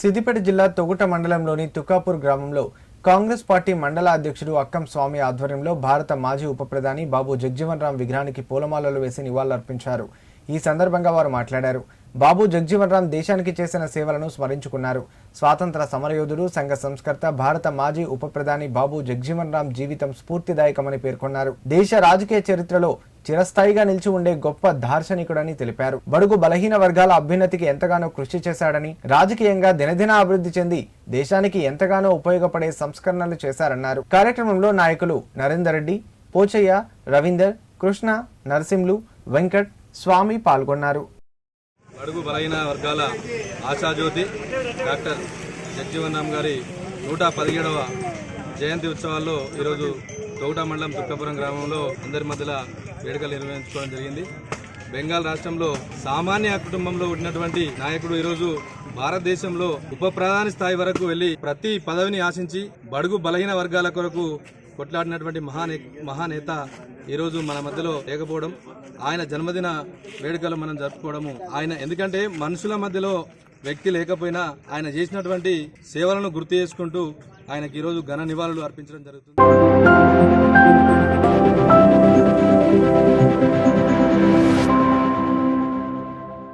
సిద్దిపేట జిల్లా తొగుట మండలంలోని తుకాపూర్ గ్రామంలో కాంగ్రెస్ పార్టీ మండల అధ్యక్షుడు అక్కం స్వామి ఆధ్వర్యంలో భారత మాజీ ఉప ప్రధాని బాబు జగ్జీవన్ రామ్ విగ్రహానికి పూలమాలలు వేసి నివాళులర్పించారు. ఈ సందర్భంగా వారు మాట్లాడారు. బాబు జగ్జీవన్ రామ్ దేశానికి చేసిన సేవలను స్మరించుకున్నారు. స్వాతంత్ర సమరయోధుడు సంఘ సంస్కర్త భారత మాజీ ఉప ప్రధాని బాబు జగ్జీవన్ రామ్ జీవితం స్ఫూర్తిదాయకమని పేర్కొన్నారు. దేశ రాజకీయ చరిత్రలో చిరస్థాయిగా నిలిచి ఉండే గొప్ప దార్శనికుడని తెలిపారు. బడుగు బలహీన వర్గాల అభ్యున్నతికి ఎంతగానో కృషి చేశాడని రాజకీయంగా దినదిన అభివృద్ధి చెంది దేశానికి ఎంతగానో ఉపయోగపడే సంస్కరణలు చేశారన్నారు. కార్యక్రమంలో నాయకులు నరేందర్ రెడ్డి పోచయ్య రవీందర్ కృష్ణ నరసింహులు వెంకట్ స్వామి పాల్గొన్నారు. అడుగు బలహీన వర్గాల ఆశాజ్యోతి డాక్టర్ జగ్జీవన్ రామ్ గారి నూట పదిహేడవ జయంతి ఉత్సవాల్లో ఈరోజు తోట మండలం తుక్కపురం గ్రామంలో అందరి మధ్యలో వేడుకలు నిర్వహించుకోవడం జరిగింది. బెంగాల్ రాష్ట్రంలో సామాన్య కుటుంబంలో ఉన్నటువంటి నాయకుడు ఈరోజు భారతదేశంలో ఉప ప్రధాని స్థాయి వరకు వెళ్ళి ప్రతి పదవిని ఆశించి బడుగు బలహీన వర్గాల కొరకు కొట్లాడినటువంటి మహానే మహానేత ఈరోజు మన మధ్యలో లేకపోవడం ఆయన జన్మదిన వేడుకలు మనం జరుపుకోవడము ఆయన ఎందుకంటే మనుషుల మధ్యలో వ్యక్తి లేకపోయినా ఆయన చేసినటువంటి సేవలను గుర్తు చేసుకుంటూ ఆయనకి ఈరోజు ఘన నివాళులు అర్పించడం జరుగుతుంది.